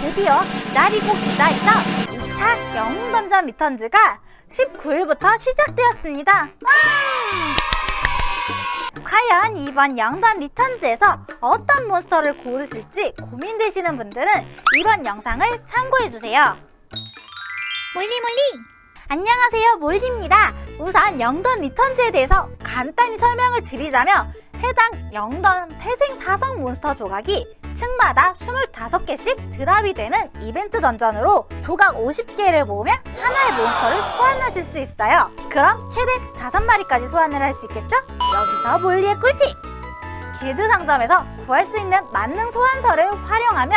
드디어 기다리고 기다리던 2차 영웅 던전 리턴즈가 19일부터 시작되었습니다. 와! 과연 이번 영단 리턴즈에서 어떤 몬스터를 고르실지 고민되시는 분들은 이번 영상을 참고해주세요. 몰리 몰리! 안녕하세요 몰리입니다. 우선 영던 리턴즈에 대해서 간단히 설명을 드리자면 해당 영던 태생 사성 몬스터 조각이 층마다 25개씩 드랍이 되는 이벤트 던전으로 조각 50개를 모으면 하나의 몬스터를 소환하실 수 있어요. 그럼 최대 5마리까지 소환을 할 수 있겠죠? 여기서 몰리의 꿀팁! 길드 상점에서 구할 수 있는 만능 소환서를 활용하며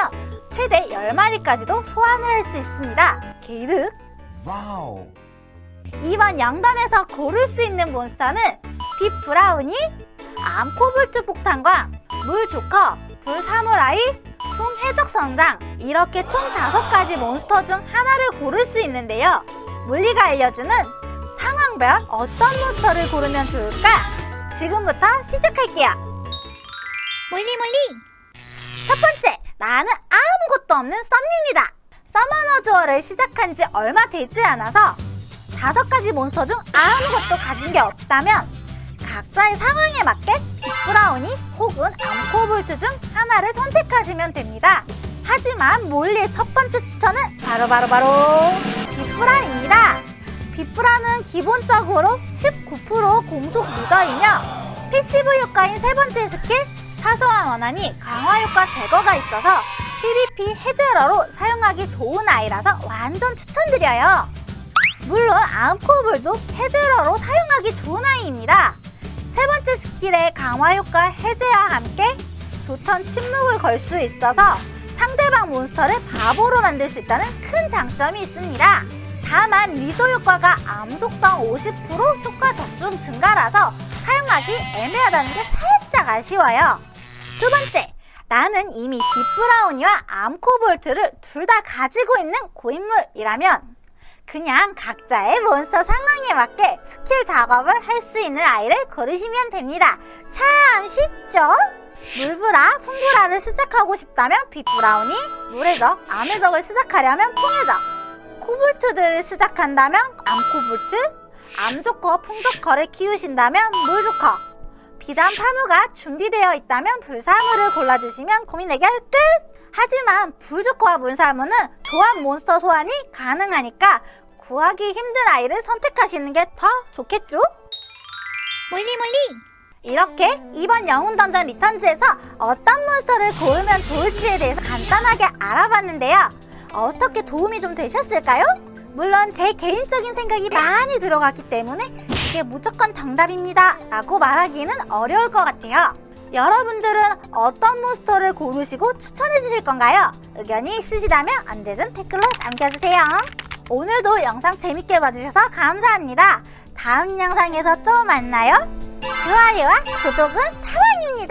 최대 10마리까지도 소환을 할 수 있습니다. 길드 와우. 이번 영단에서 고를 수 있는 몬스터는 빅브라우니, 암코볼트 폭탄과 물 조커, 불사무라이, 풍해적 성장 이렇게 총 다섯 가지 몬스터 중 하나를 고를 수 있는데요. 물리가 알려주는 상황별 어떤 몬스터를 고르면 좋을까? 지금부터 시작할게요. 몰리 몰리 첫 번째 나는 아무것도 없는 썸입니다. 서머너즈어를 시작한 지 얼마 되지 않아서 다섯 가지 몬스터 중 아무것도 가진 게 없다면 각자의 상황에 맞게 빅브라우니 혹은 볼트 중 하나를 선택하시면 됩니다. 하지만 몰리의 첫 번째 추천은 바로바로바로 빅브라입니다. 빅브라는 기본적으로 19% 공속 무더이며 패시브 효과인 세 번째 스킬 사소한 원한이 강화 효과 제거가 있어서 PVP 해제러로 사용하기 좋은 아이라서 완전 추천드려요. 물론 암코블도 해제러로 사용하기 좋은 아이입니다. 세 번째 스킬의 강화 효과 해제와 함께 교턴 침묵을 걸 수 있어서 상대방 몬스터를 바보로 만들 수 있다는 큰 장점이 있습니다. 다만 리도 효과가 암속성 50% 효과 적중 증가라서 사용하기 애매하다는 게 살짝 아쉬워요. 두 번째, 나는 이미 빅브라우니와 암코볼트를 둘 다 가지고 있는 고인물이라면 그냥 각자의 몬스터 상황에 맞게 스킬 작업을 할 수 있는 아이를 고르시면 됩니다. 참 쉽죠? 물브라, 풍브라를 시작하고 싶다면 빅브라우니, 물의 적, 암의 적을 시작하려면 풍의 적, 코볼트들을 시작한다면 암코볼트, 암조커, 풍조커를 키우신다면 물조커, 비단 파무가 준비되어 있다면 불사무를 골라주시면 고민 해결 끝! 하지만 불조커와 문사무는 조합 몬스터 소환이 가능하니까 구하기 힘든 아이를 선택하시는 게 더 좋겠죠? 몰리 몰리! 이렇게 이번 영웅 던전 리턴즈에서 어떤 몬스터를 고르면 좋을지에 대해서 간단하게 알아봤는데요. 어떻게 도움이 좀 되셨을까요? 물론 제 개인적인 생각이 많이 들어갔기 때문에 이게 무조건 정답입니다 라고 말하기는 어려울 것 같아요. 여러분들은 어떤 몬스터를 고르시고 추천해 주실 건가요? 의견이 있으시다면 언제든 댓글로 남겨주세요. 오늘도 영상 재밌게 봐주셔서 감사합니다. 다음 영상에서 또 만나요. 좋아요와 구독은 사랑입니다. 뿅!